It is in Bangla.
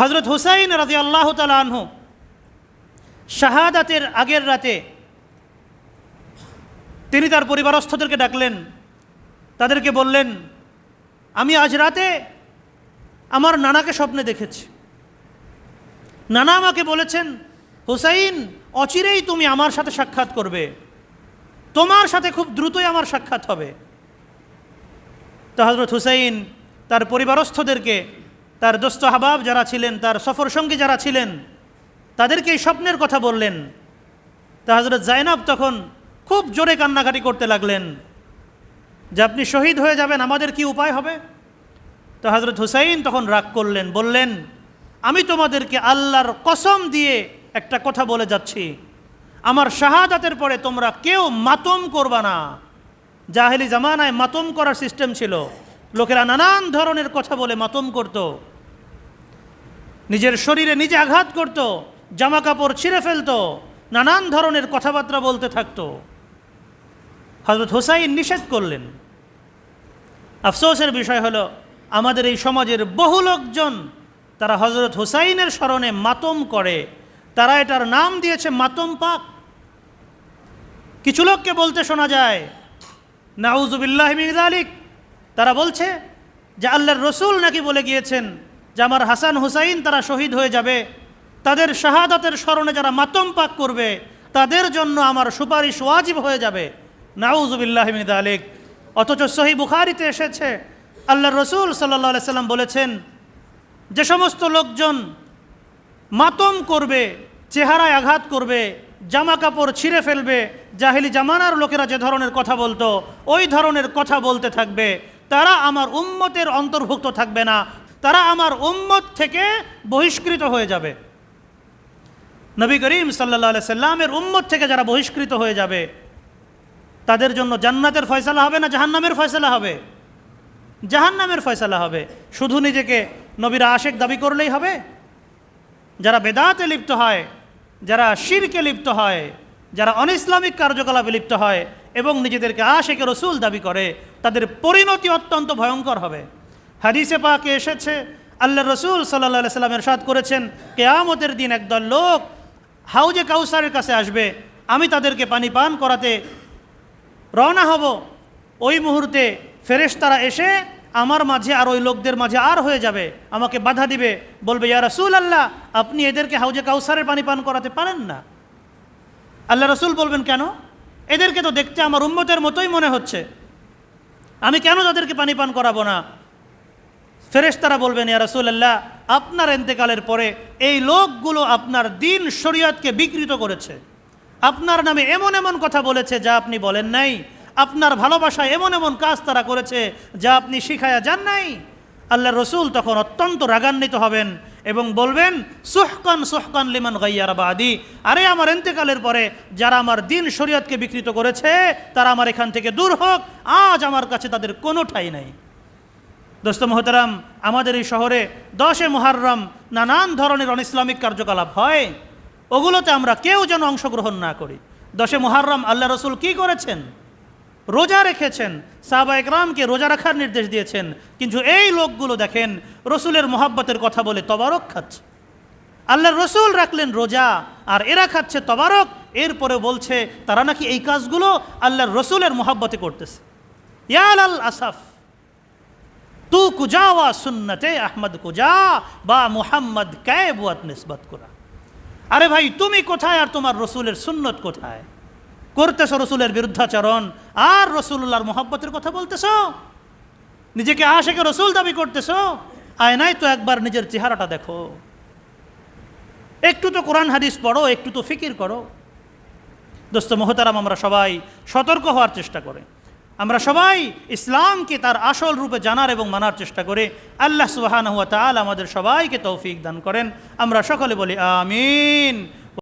হজরত হুসাইন রাজি আল্লাহ তালাহ শাহাদাতের আগের রাতে তিনি তার পরিবারস্থদেরকে ডাকলেন। তাদেরকে বললেন, আমি আজ রাতে আমার নানাকে স্বপ্নে দেখেছি। নানা আমাকে বলেছেন, হুসাইন, অচিরেই তুমি আমার সাথে সাক্ষাৎ করবে। তোমার সাথে খুব দ্রুতই আমার সাক্ষাৎ হবে। তো হজরত হুসাইন তার পরিবারস্থদেরকে তার দোস্ত হাবাব যারা ছিলেন, তার সফর সঙ্গী যারা ছিলেন, তাদেরকে এই স্বপ্নের কথা বললেন। তা হজরত জাইনাব তখন খুব জোরে কান্নাকাটি করতে লাগলেন। যে আপনি শহীদ হয়ে যাবেন, আমাদের কি উপায় হবে? তো হজরত হুসাইন তখন রাগ করলেন, বললেন, আমি তোমাদেরকে আল্লাহর কসম দিয়ে একটা কথা বলে যাচ্ছি। আমার শাহাদাতের পরে তোমরা কেউ মাতম করবা না। জাহেলি জামানায় মাতম করার সিস্টেম ছিল। লোকেরা নানান ধরনের কথা বলে মাতম করত। নিজের শরীরে নিজে আঘাত করত জামা কাপড় ছিঁড়ে ফেলতো, নানান ধরনের কথাবার্তা বলতে থাকতো। হজরত হোসাইন নিষেধ করলেন। আফসোসের বিষয় হলো, আমাদের এই সমাজের বহু লোকজন তারা হজরত হুসাইনের স্মরণে মাতম করে, তারা এটার নাম দিয়েছে মাতম পাক। কিছু লোককে বলতে শোনা যায় নাউজুবিল্লাহ আলিক তারা বলছে যে আল্লাহর রসুল নাকি বলে গিয়েছেন যে আমার হাসান হুসাইন তারা শহীদ হয়ে যাবে, তাদের শাহাদাতের স্মরণে যারা মাতম পাক করবে, তাদের জন্য আমার সুপারিশ ওয়াজিব হয়ে যাবে। নাউজুবিল্লাহ আলিক অথচ সহি বুখারিতে এসেছে আল্লাহ রসুল সাল্লাহ সাল্লাম বলেছেন, যে সমস্ত লোকজন মাতম করবে, চেহারায় আঘাত করবে, জামা কাপড় ছিঁড়ে ফেলবে, জাহিলি জামানার লোকেরা যে ধরনের কথা বলতো, ওই ধরনের কথা বলতে থাকবে। তারা আমার উম্মতের অন্তর্ভুক্ত থাকবে না, তারা আমার উম্মত থেকে বহিষ্কৃত হয়ে যাবে। নবী করিম সাল্লা সাল্লামের উম্মত থেকে যারা বহিষ্কৃত হয়ে যাবে, তাদের জন্য জান্নাতের ফয়সালা হবে না জাহান্নামের ফয়সালা হবে? জাহান্নামের ফয়সালা হবে। শুধু নিজেকে নবীরা আশেক দাবি করলেই হবে? যারা বেদাতে লিপ্ত হয়, যারা শিরকে লিপ্ত হয়, যারা অনইসলামিক কার্যকলাপে লিপ্ত হয় এবং নিজেদেরকে আশেকে রসুল দাবি করে তাদের পরিণতি অত্যন্ত ভয়ঙ্কর হবে। হাদিসে পাকে এসেছে, আল্লাহ রসুল সাল্লা সাল্লামের সাদ করেছেন, কেয়ামতের দিন একদল লোক হাউজে কাউসারের কাছে আসবে, আমি তাদেরকে পানি পান করাতে রওনা হব। ওই মুহূর্তে ফেরেশতারা এসে আমার মাঝে আর ওই লোকদের মাঝে আর হয়ে যাবে, আমাকে বাধা দিবে, বলবে, ইয়া রসুল আল্লাহ আপনি এদেরকে হাউজে কাউসারের পানি পান করাতে পারেন না? আল্লাহ রসুল বলবেন, কেন? এদেরকে তো দেখতে আমার উম্মতের মতোই মনে হচ্ছে। আমি কেন তাদেরকে পানি পান করাবো না? ফেরেশতারা বলবেন, ইয়া রসুল আল্লাহ আপনার এন্তেকালের পরে এই লোকগুলো আপনার দিন শরীয়তকে বিকৃত করেছে। আপনার নামে এমন এমন কথা বলেছে যা আপনি বলেন নাই। আপনার ভালোবাসায় এমন এমন কাজ তারা করেছে যা আপনি শিখায়া যান নাই। আল্লাহ রসুল তখন অত্যন্ত রাগান্বিত হবেন। এবং বলবেন, সুহকান সুহকান লিমান গাইয়ার বাদি। আরে আমার এন্তেকালের পরে যারা আমার দিন শরীয়তকে বিকৃত করেছে, তারা আমার এখান থেকে দূর হোক, আজ আমার কাছে তাদের কোনো ঠাই নাই। দোস্ত মোহতারাম, আমাদের এই শহরে দশে মোহাররম নানান ধরনের অন ইসলামিক কার্যকলাপ হয়। ওগুলোতে আমরা কেউ যেন অংশগ্রহণ না করি। দশে মোহাররম আল্লাহ রসুল কি করেছেন? রোজা রেখেছেন, সাহবা একরামকে রোজা রাখার নির্দেশ দিয়েছেন, কিন্তু এই লোকগুলো দেখেন, রসুলের মোহাব্বতের কথা বলে তবারক খাচ্ছে। আল্লাহ রসুল রাখলেন রোজা, আর এরা খাচ্ছে তবারক, এরপরে বলছে, তারা নাকি এই কাজগুলো আল্লাহর রসুলের মোহাব্বতে করতেছে। ইয়াল আল আসাফ, তু কুজাওয়া সুন্নতে আহমদ কুজা, বা মুহাম্মদ বুয়াত নিসবত করা। আরে ভাই, তুমি কোথায় আর তোমার রসুলের সুন্নত কোথায়? করতেছ রসুলের বিরুদ্ধাচরণ। আর রসুল্লাহর মোহাব্বতের কথা বলতেছ? নিজেকে আশেকে রসুল দাবি করতেছ? আয়নায় তো একবার নিজের চেহারাটা দেখো। একটু তো কোরআন হাদিস পড়ো, একটু তো ফিকির করো। দোস্ত মোহতারাম, আমরা সবাই সতর্ক হওয়ার চেষ্টা করে। আমরা সবাই ইসলামকে তার আসল রূপে জানার এবং মানার চেষ্টা করে। আল্লাহ সুবাহান হুয়া তাল আমাদের সবাইকে তৌফিক দান করেন। আমরা সকলে বলি, আমিন।